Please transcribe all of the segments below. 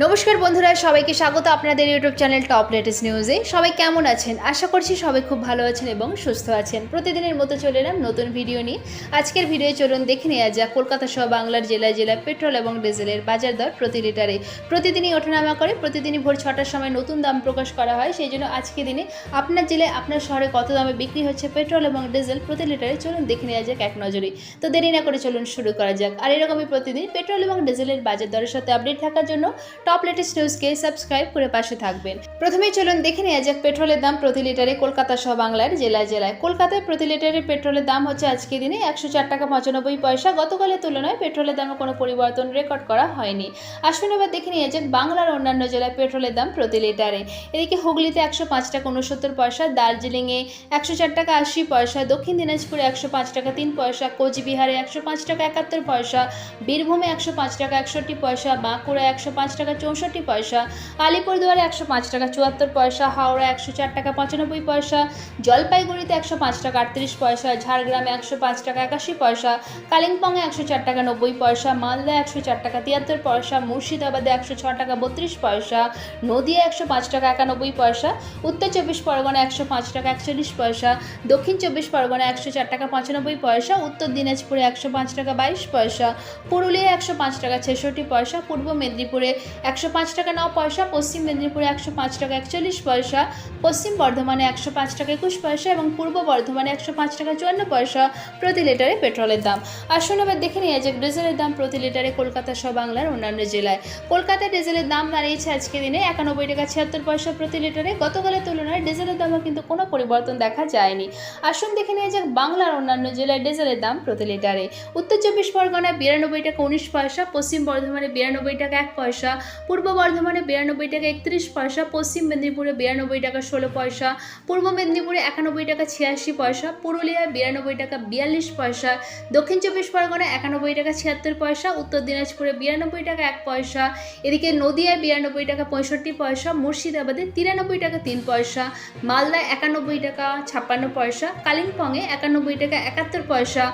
নমস্কার বন্ধুরা, সবাইকে স্বাগত আপনাদের ইউটিউব চ্যানেল টপ লেটেস্ট নিউজে। সবাই কেমন আছেন? আশা করছি সবাই খুব ভালো আছেন এবং সুস্থ আছেন। প্রতিদিনের মতো চলে এলাম নতুন ভিডিও নিয়ে। আজকের ভিডিও চলুন দেখে নেওয়া যাক, কলকাতা সহ বাংলার জেলায় জেলায় পেট্রোল এবং ডিজেলের বাজার দর প্রতি লিটারে। প্রতিদিনই ওঠানামা করে, প্রতিদিনই ভোর ছটার সময় নতুন দাম প্রকাশ করা হয়। সেই জন্য আজকে দিনে আপনার জেলায়, আপনার শহরে কত দামে বিক্রি হচ্ছে পেট্রোল এবং ডিজেল প্রতি লিটারে? চলুন দেখে নেওয়া যাক এক নজরে। তো দেরি না করে চলুন শুরু করা যাক। আর এরকমই প্রতিদিন পেট্রোল এবং ডিজেলের বাজার দরের সাথে আপডেট থাকার জন্য টপ লেটেস্ট নিউজকে সাবস্ক্রাইব করে পাশে থাকবেন। প্রথমেই চলুন দেখে নেওয়া যাক পেট্রোলের দাম প্রতি লিটারে কলকাতা সহ বাংলার জেলায় জেলায়। কলকাতায় প্রতি লিটারে পেট্রোলের দাম হচ্ছে আজকে দিনে একশো চার টাকা পঁচানব্বই পয়সা। গতকালের তুলনায় পেট্রোলের দামে কোনো পরিবর্তন রেকর্ড করা হয়নি। আসুন এবার দেখে নিয়ে যাক বাংলার অন্যান্য জেলায় পেট্রোলের দাম প্রতি লিটারে। এদিকে হুগলিতে একশো পাঁচ টাকা উনসত্তর পয়সা, দার্জিলিংয়ে একশো চার টাকা আশি পয়সা, দক্ষিণ দিনাজপুরে একশো পাঁচ টাকা তিন পয়সা, কোচবিহারে একশো পাঁচ টাকা একাত্তর পয়সা, বীরভূমে একশো পাঁচ টাকা একষট্টি পয়সা বাঁকুড়া একশো পাঁচ টাকা চৌষট্টি পয়সা, আলিপুরদুয়ারে একশো পাঁচ টাকা, চুয়াত্তর পয়সা হাওড়া একশো চার টাকা, পঁচানব্বই পয়সা, জলপাইগুড়িতে একশো পাঁচ টাকা, আটত্রিশ পয়সা, ঝাড়গ্রামে একশো পাঁচ টাকা, একাশি পয়সা, কালিম্পংয়ে একশো চার টাকা, নব্বই পয়সা মালদা একশো চার টাকা, তিয়াত্তর পয়সা, মুর্শিদাবাদে একশো ছ টাকা, বত্রিশ পয়সা নদিয়া একশো পাঁচ টাকা, একানব্বই পয়সা, উত্তর চব্বিশ পরগনা একশো পাঁচ টাকা, একচল্লিশ পয়সা, দক্ষিণ চব্বিশ পরগনা একশো চার টাকা, পঁচানব্বই পয়সা, উত্তর দিনাজপুরে একশো পাঁচ টাকা, বাইশ পয়সা পুরুলিয়া একশো পাঁচ টাকা, ছেষট্টি পয়সা, পূর্ব মেদিনীপুরে একশো পাঁচ টাকা ন পয়সা, পশ্চিম মেদিনীপুরে একশো পাঁচ টাকা একচল্লিশ পয়সা, পশ্চিম বর্ধমানে একশো পাঁচ টাকা একুশ পয়সা এবং পূর্ব বর্ধমানে একশো পাঁচ টাকা চুয়ান্ন পয়সা প্রতি লিটারে পেট্রোলের দাম। আসুন এবার দেখে নিয়ে যাক ডিজেলের দাম প্রতি লিটারে কলকাতা সহ বাংলার অন্যান্য জেলায়। কলকাতায় ডিজেলের দাম দাঁড়িয়েছে আজকে দিনে একানব্বই টাকা ছিয়াত্তর পয়সা প্রতি লিটারে। গতকালের তুলনায় ডিজেলের দামও কিন্তু কোনো পরিবর্তন দেখা যায়নি। আসুন দেখে নিয়ে যাক বাংলার অন্যান্য জেলায় ডিজেলের দাম প্রতি লিটারে। উত্তর চব্বিশ পরগনায় বিরানব্বই টাকা উনিশ পয়সা, পশ্চিম বর্ধমানে বিরানব্বই টাকা এক পয়সা পূর্ব বর্ধমানে বিরানব্বই টাকা একত্রিশ পয়সা, পশ্চিম মেদিনীপুরে বিরানব্বই টাকা ষোলো পয়সা, পূর্ব মেদিনীপুরে একানব্বই টাকা ছিয়াশি পয়সা, পুরুলিয়ায় বিরানব্বই টাকা বিয়াল্লিশ পয়সা, দক্ষিণ চব্বিশ পরগনায় একানব্বই টাকা ছিয়াত্তর পয়সা, উত্তর দিনাজপুরে বিরানব্বই টাকা এক পয়সা, এদিকে নদিয়ায় বিরানব্বই টাকা পঁয়ষট্টি পয়সা, মুর্শিদাবাদে তিরানব্বই টাকা তিন পয়সা, মালদায় একানব্বই টাকা ছাপ্পান্ন পয়সা, কালিম্পংয়ে একানব্বই টাকা একাত্তর পয়সা,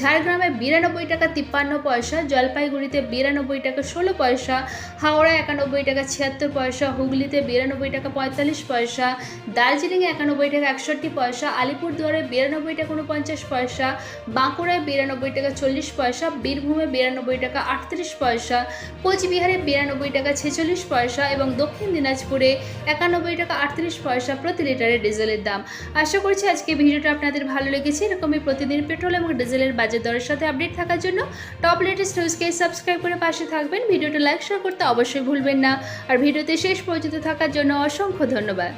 ঝাড়গ্রামে বিরানব্বই টাকা তিপ্পান্ন পয়সা, জলপাইগুড়িতে বিরানব্বই টাকা ষোলো পয়সা হাওড়া একানব্বই টাকা ছিয়াত্তর পয়সা, হুগলিতে বিরানব্বই টাকা পঁয়তাল্লিশ পয়সা, দার্জিলিংয়ে একানব্বই টাকা একষট্টি পয়সা, আলিপুরদুয়ারে বিরানব্বই টাকা উনপঞ্চাশ পয়সা, বাঁকুড়ায় বিরানব্বই টাকা চল্লিশ পয়সা, বীরভূমে বিরানব্বই টাকা আটত্রিশ পয়সা, কোচবিহারে বিরানব্বই টাকা ছেচল্লিশ পয়সা এবং দক্ষিণ দিনাজপুরে একানব্বই টাকা আটত্রিশ পয়সা প্রতি লিটারে ডিজেলের দাম। আশা করছি আজকে ভিডিওটা আপনাদের ভালো লেগেছে। এরকমই প্রতিদিন পেট্রোল এবং ডিজেলের বাজার দরের সাথে আপডেট থাকার জন্য। টপ লেটেস্ট নিউজকে সাবস্ক্রাইব করে পাশে থাকবেন। ভিডিওটা লাইক, শেয়ার করতে অবশ্যই ভুলবেন না। আর ভিডিওতে শেষ পর্যন্ত থাকার জন্য অসংখ্য ধন্যবাদ।